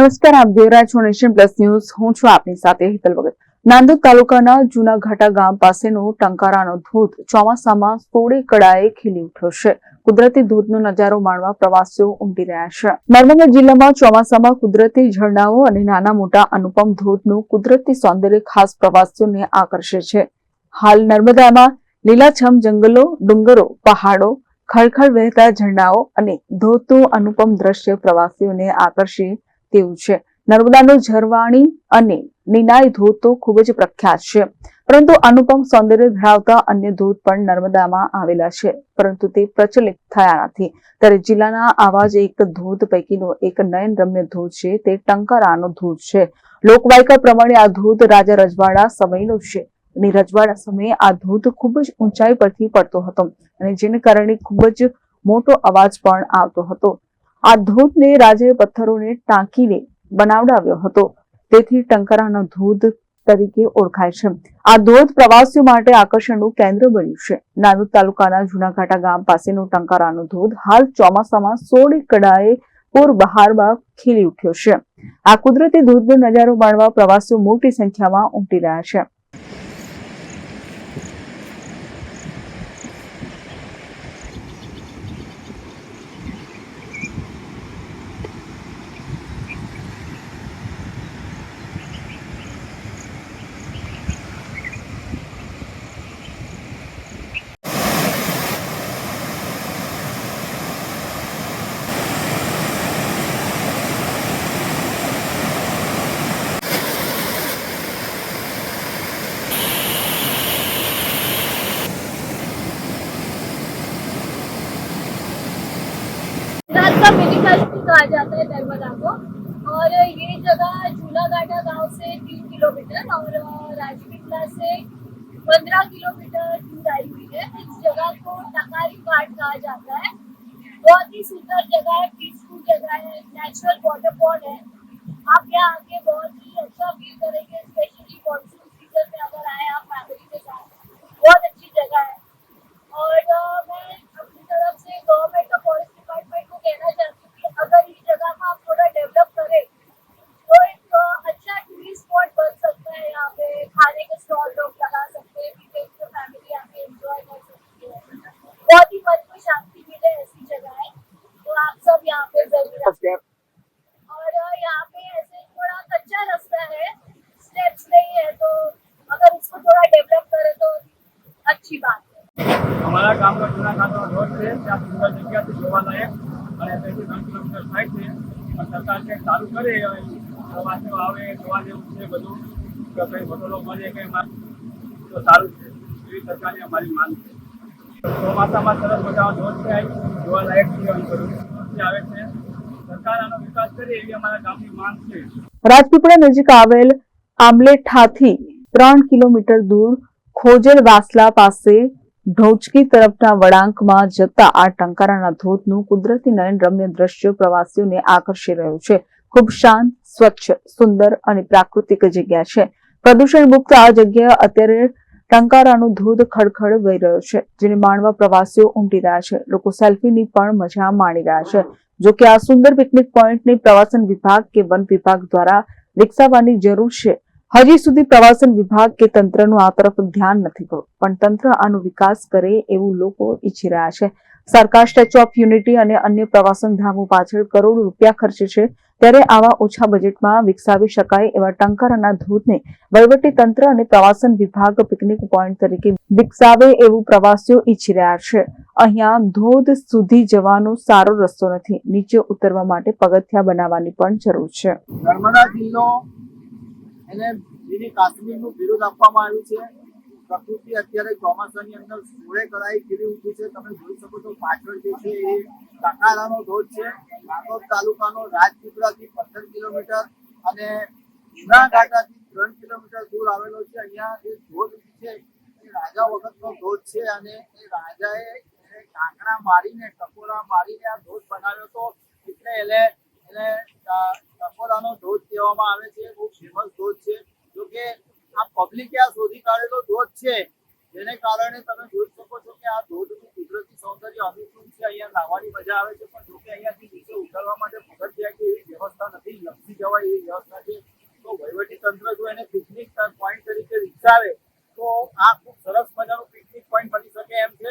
નમસ્કાર, આપ દેવરાજ છો નેશન પ્લસ ન્યૂઝ. હું છું આપની સાથે હિતલ વગર નાંદોદ તાલુકાના જૂના ગામ પાસેનો ટંકારાનો ધોધ ચોમાસામાં સોળે કડાએ ખીલી ઉઠ્યો છે. કુદરતી ધોધનો નજારો માણવા પ્રવાસીઓ ઉમટી રહ્યા છે. નર્મદા જિલ્લામાં ચોમાસામાં કુદરતી ઝરણાઓ અને નાના મોટા અનુપમ ધોધનું કુદરતી સૌંદર્ય ખાસ પ્રવાસીઓને આકર્ષે છે. હાલ નર્મદામાં લીલાછમ જંગલો, ડુંગરો, પહાડો, ખળખળ વહેતા ઝરણાઓ અને ધોધનું અનુપમ દ્રશ્ય પ્રવાસીઓને આકર્ષે તેવું છે. નર્મદાનો ઝરવાણી અને નિનાય ધોધ તો ખૂબ જ પ્રખ્યાત છે. પરંતુ અનુપમ સૌંદર્ય ધરાવતા અન્ય ધોધ પણ નર્મદામાં આવેલા છે. પરંતુ તે પ્રચલિત થયા નથી. ત્યારે જિલ્લાના આવા જ એક ધોધ પૈકીનો એક નયનરમ્ય ધોધ છે તે ટંકારાનો ધોધ છે. લોકવાયકા પ્રમાણે આ ધોધ રાજા રજવાડા સમયનો છે. અને રજવાડા સમયે આ ધોધ ખૂબ જ ઊંચાઈ પરથી પડતો હતો અને જેને કારણે ખૂબ જ મોટો અવાજ પણ આવતો હતો. આ ધોધને રાજે પથ્થરોને ટાંકીને બનાવડાવ્યો હતો. તેથી ટંકારાનો ધોધ તરીકે ઓળખાય છે. આ ધોધ પ્રવાસીઓ માટે આકર્ષણનું કેન્દ્ર બન્યું છે. નાનુદ તાલુકાના જુનાઘાટા ગામ પાસેનો ટંકારાનો ધોધ હાલ ચોમાસામાં સોળ કડાએ પૂર બહારમાં ખીલી ઉઠ્યો છે. આ કુદરતી ધોધનો નજારો માણવા પ્રવાસીઓ મોટી સંખ્યામાં ઉમટી રહ્યા છે. कश्मीर कहा जाता है नर्मदा को। और ये जगह झूलाघाटा गाँव से तीन किलोमीटर और अ, से पंद्रह किलोमीटर दूर आई हुई है। इस जगह को टकारी घाट कहा जाता है। बहुत ही सुंदर जगह है पीसफुल जगह है नेचुरल वाटरफॉल है। आप यहाँ आके बहुत ही अच्छा फील करेंगे स्पेशली मॉनसून सीज़न में अगर आए आप फैमिली के साथ बहुत अच्छी जगह है और अ, मैं अपनी तरफ़ से गवर्नमेंट और फॉरेस्ट डिपार्टमेंट को कहना चाहती हूँ कि अगर इस जगह को आप थोड़ा डेवलप करें तो एक अ, अच्छा टूरिस्ट स्पॉट बन सकता है यहाँ पे खाने के स्टॉल लोग लगा सकते हैं वीकेंड पे फैमिली आके एंजॉय कर सकती है बहुत ही मन को शांति मिले ऐसी जगह है तो आप सब यहाँ पे जरूर आएं। और अ, यहाँ पे ऐसे थोड़ा कच्चा रास्ता है स्टेप्स नहीं है तो अगर इसको थोड़ा डेवलप करें तो अच्छी बात है અમારા ગામનો જૂના ગામનો રોડ છે ત્યાં સુંદર જગ્યાથી જોવાલાયક અને તેથી ત્રણ કિલોમીટર થાય છે પણ સરકાર કંઈક સારું કરે હવે પ્રવાસીઓ આવે જોવા જેવું છે બધું કે કંઈ હોટલો મળે કંઈ માં તો સારું છે એવી સરકારની અમારી માંગ છે ચોમાસામાં સરસ મજાનો રોડ છે જોવાલાયક છે અને બધું વસ્તી આવે છે રાજપીપળા નજીક આવેલ આમલેઠાથી ત્રણ કિલોમીટર દૂર ખોજલ વાસલા પાસે ઢોચકી તરફના વળાંકમાં જતા આ ટંકારાના ધોધનું કુદરતી નયનરમ્ય દ્રશ્ય પ્રવાસીઓને આકર્ષી રહ્યું છે. ખૂબ શાંત, સ્વચ્છ, સુંદર અને પ્રાકૃતિક જગ્યા છે. પ્રદૂષણ મુક્ત આ જગ્યા અત્યારે ટંકારાનો ધોધ ખડખડ વહી રહ્યો છે, જેને માણવા પ્રવાસીઓ ઉમટી રહ્યા છે. લોકો સેલ્ફીની પણ મજા માણી રહ્યા છે. જો કે આ સુંદર પિકનિક પોઈન્ટને પ્રવાસન વિભાગ કે વન વિભાગ દ્વારા વિકસાવવાની જરૂર છે. હજી સુધી પ્રવાસન વિભાગ કે તંત્રનું આ તરફ ધ્યાન નથી પણ તંત્ર આનો વિકાસ કરે એવું લોકો ઈચ્છી રહ્યા છે. સરકાર સ્ટેચ્યુ ઓફ યુનિટી અને અન્ય પ્રવાસન ધામો પાછળ કરોડો રૂપિયા ખર્ચે છે, ત્યારે આવા ઓછા બજેટમાં વિકસાવી શકાય એવા ટંકારાના ધોધને વહીવટી તંત્ર અને પ્રવાસન વિભાગ પિકનિક પોઈન્ટ તરીકે વિકસાવે એવું પ્રવાસીઓ ઈચ્છી રહ્યા છે. અહીંયા ધોધ સુધી જવાનો સારો રસ્તો નથી, નીચે ઉતરવા માટે પગથિયા બનાવવાની પણ જરૂર છે. નર્મદા જિલ્લો એને મિની કાશ્મીરનું વિરોધ આપવામાં આવ્યું છે. પ્રકૃતિ અત્યારે ચોમાસાની અંદર સોળે કરાઈ ખીલી ઉઠી છે. તમે જોઈ શકો છો પાછળ જે છે એ ટકારાનો ધોધ છે. નાંદોદ તાલુકાનો રાજપીપળાથી પંદર કિલોમીટર અને જૂનાઘાટાથી ત્રણ કિલોમીટર દૂર આવેલો છે. અહીંયા એ ધોધ જે છે એ રાજા વખતનો ધોધ છે અને એ રાજાએ એને કાંકરા મારીને ટકોરા મારીને આ ધોધ બનાવ્યો હતો. એટલે એને એને ટકોરાનો ધોધ કહેવામાં આવે છે, બહુ ફેમસ ધોધ છે. જો કે આ પબ્લિકે આ શોધી કાઢેલો ધોધ છે. જેને કારણે તમે જોઈ શકો છો કે આ ધોધનું કુદરતી સૌંદર્ય અનુકૂળ છે. અહીંયા નાહવાની મજા આવે છે, પણ જો કે અહીંયાથી નીચે ઉતરવા માટે પગથિયા કે એવી વ્યવસ્થા નથી. લપસી જવાય એવી વ્યવસ્થા છે. તો વહીવટી તંત્ર જો એને પિકનિક પોઈન્ટ તરીકે વિચારે તો આ ખૂબ સરસ મજાનું પિકનિક પોઈન્ટ બની શકે એમ છે